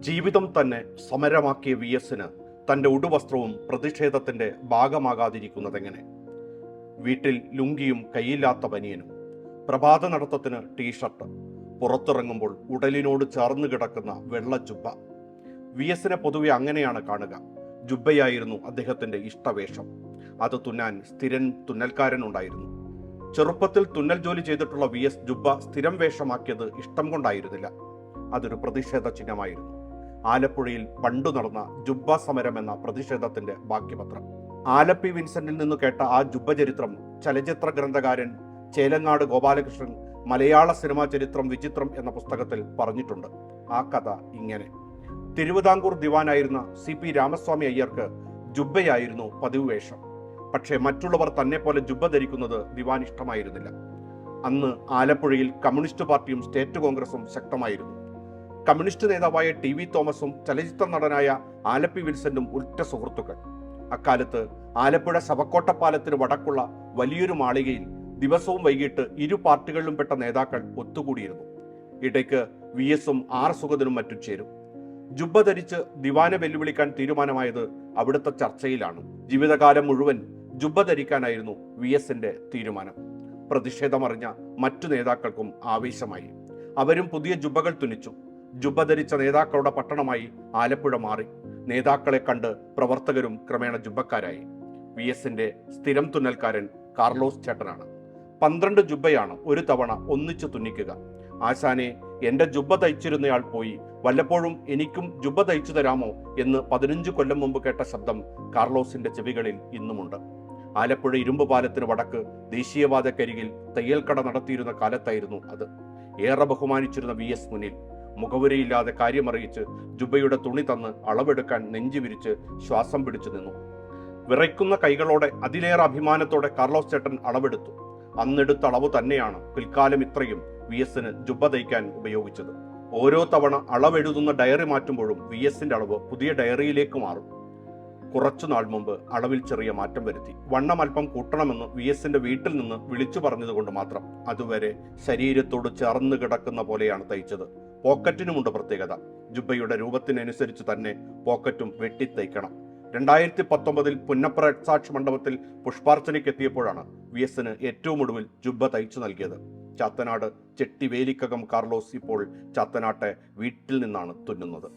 ജീവിതം തന്നെ സമരമാക്കിയ വി എസിന് തന്റെ ഉടുവസ്ത്രവും പ്രതിഷേധത്തിന്റെ ഭാഗമാകാതിരിക്കുന്നതെങ്ങനെ? വീട്ടിൽ ലുങ്കിയും കൈയില്ലാത്ത പനിയനും പ്രഭാത നടത്തത്തിന് ടീഷർട്ട് പുറത്തിറങ്ങുമ്പോൾ ഉടലിനോട് ചേർന്ന് കിടക്കുന്ന വെള്ള ജുബ്ബ. വി എസിനെ പൊതുവെ അങ്ങനെയാണ് കാണുക. ജുബ്ബയായിരുന്നു അദ്ദേഹത്തിന്റെ ഇഷ്ടവേഷം. അത് തുന്നാൻ സ്ഥിരൻ തുന്നൽക്കാരനുണ്ടായിരുന്നു. ചെറുപ്പത്തിൽ തുന്നൽ ജോലി ചെയ്തിട്ടുള്ള വി എസ് ജുബ്ബ സ്ഥിരം വേഷമാക്കിയത് ഇഷ്ടം കൊണ്ടായിരുന്നില്ല. അതൊരു പ്രതിഷേധ ചിഹ്നമായിരുന്നു. ആലപ്പുഴയിൽ പണ്ടു നടന്ന ജുബ്ബ സമരം എന്ന പ്രതിഷേധത്തിന്റെ ബാക്കിപത്രം ആലപ്പി വിൻസെന്റിൽ നിന്ന് കേട്ട ആ ജുബ്ബ ചരിത്രം ചലച്ചിത്ര ഗ്രന്ഥകാരൻ ചേലങ്ങാട് ഗോപാലകൃഷ്ണൻ മലയാള സിനിമാ ചരിത്രം വിചിത്രം എന്ന പുസ്തകത്തിൽ പറഞ്ഞിട്ടുണ്ട്. ആ കഥ ഇങ്ങനെ. തിരുവിതാംകൂർ ദിവാനായിരുന്ന സി പി രാമസ്വാമി അയ്യർക്ക് ജുബ്ബയായിരുന്നു പതിവ് വേഷം പക്ഷേ മറ്റുള്ളവർ തന്നെ പോലെ ജുബ്ബ ധരിക്കുന്നത് ദിവാൻ ഇഷ്ടമായിരുന്നില്ല അന്ന് ആലപ്പുഴയിൽ കമ്മ്യൂണിസ്റ്റ് പാർട്ടിയും സ്റ്റേറ്റ് കോൺഗ്രസും ശക്തമായിരുന്നു. കമ്മ്യൂണിസ്റ്റ് നേതാവായ ടി വി തോമസും ചലച്ചിത്ര നടനായ ആലപ്പി വിൻസെന്റും ഉറ്റ സുഹൃത്തുക്കൾ. അക്കാലത്ത് ആലപ്പുഴ ശവക്കോട്ടപ്പാലത്തിന് വടക്കുള്ള വലിയൊരു മാളികയിൽ ദിവസവും വൈകിട്ട് ഇരു പാർട്ടികളിലും പെട്ട നേതാക്കൾ ഒത്തുകൂടിയിരുന്നു. ഇടയ്ക്ക് വി എസും ആർ സുഗതനും മറ്റും ചേരും. ജുബ്ബ ധരിച്ച് ദിവാനെ വെല്ലുവിളിക്കാൻ തീരുമാനമായത് അവിടുത്തെ ചർച്ചയിലാണ്. ജീവിതകാലം മുഴുവൻ ജുബ്ബ ധരിക്കാനായിരുന്നു വി എസിന്റെ തീരുമാനം. പ്രതിഷേധമറിഞ്ഞ മറ്റു നേതാക്കൾക്കും ആവേശമായി. അവരും പുതിയ ജുബകൾ തുന്നിച്ചു ജുബ്ബ ധരിച്ച നേതാക്കളുടെ പട്ടണമായി ആലപ്പുഴ മാറി. നേതാക്കളെ കണ്ട് പ്രവർത്തകരും ക്രമേണ ജുബക്കാരായി. വി എസിന്റെ സ്ഥിരം തുന്നൽക്കാരൻ കാർലോസ് ചേട്ടനാണ്. പന്ത്രണ്ട് ജുബയാണ് ഒരു തവണ ഒന്നിച്ചു തുന്നിക്കുക. ആശാനെ എന്റെ ജുബ തയ്ച്ചിരുന്നയാൾ പോയി. വല്ലപ്പോഴും എനിക്കും ജുബ തയ്ച്ചു തരാമോ? എന്ന് പതിനഞ്ച് കൊല്ലം മുമ്പ് കേട്ട ശബ്ദം കാർലോസിന്റെ ചെവികളിൽ ഇന്നുമുണ്ട്. ആലപ്പുഴ ഇരുമ്പ് പാലത്തിന് വടക്ക് ദേശീയവാദക്കരികിൽ തയ്യൽക്കട നടത്തിയിരുന്ന കാലത്തായിരുന്നു അത്. ഏറെ ബഹുമാനിച്ചിരുന്ന വി എസ് മുന്നിൽ മുഖവുരയില്ലാതെ കാര്യമറിയിച്ച് ജുബയുടെ തുണി തന്ന് അളവെടുക്കാൻ നെഞ്ചു വിരിച്ച് ശ്വാസം പിടിച്ചു നിന്നു. വിറയ്ക്കുന്ന കൈകളോടെ അതിലേറെ അഭിമാനത്തോടെ കാർലോസ് ചേട്ടൻ അളവെടുത്തു. അന്നെടുത്ത അളവ് തന്നെയാണ് പിൽക്കാലം ഇത്രയും വി എസിന് ജുബ തയ്ക്കാൻ ഉപയോഗിച്ചത്. ഓരോ തവണ അളവെഴുതുന്ന ഡയറി മാറ്റുമ്പോഴും വി എസിന്റെ അളവ് പുതിയ ഡയറിയിലേക്ക് മാറും. കുറച്ചു നാൾ മുമ്പ് അളവിൽ ചെറിയ മാറ്റം വരുത്തി. വണ്ണം അല്പം കൂട്ടണമെന്ന് വി എസിന്റെ വീട്ടിൽ നിന്ന് വിളിച്ചു പറഞ്ഞതുകൊണ്ട് മാത്രം. അതുവരെ ശരീരത്തോട് ചേർന്ന് കിടക്കുന്ന പോലെയാണ് തയ്ച്ചത്. പോക്കറ്റിനുമുണ്ട് പ്രത്യേകത. ജുബയുടെ രൂപത്തിനനുസരിച്ച് തന്നെ പോക്കറ്റും വെട്ടിത്തയ്ക്കണം രണ്ടായിരത്തി പത്തൊമ്പതിൽ പുന്നപ്ര രക്സാക്ഷി മണ്ഡപത്തിൽ പുഷ്പാർച്ചനയ്ക്ക് എത്തിയപ്പോഴാണ് വി എസിന് ഏറ്റവും ഒടുവിൽ ജുബ്ബ തയ്ച്ചു നൽകിയത്. ചാത്തനാട് ചെട്ടിവേലിക്കകം കാർലോസ് ഇപ്പോൾ ചാത്തനാട്ടെ വീട്ടിൽ നിന്നാണ് തുന്നുന്നത്.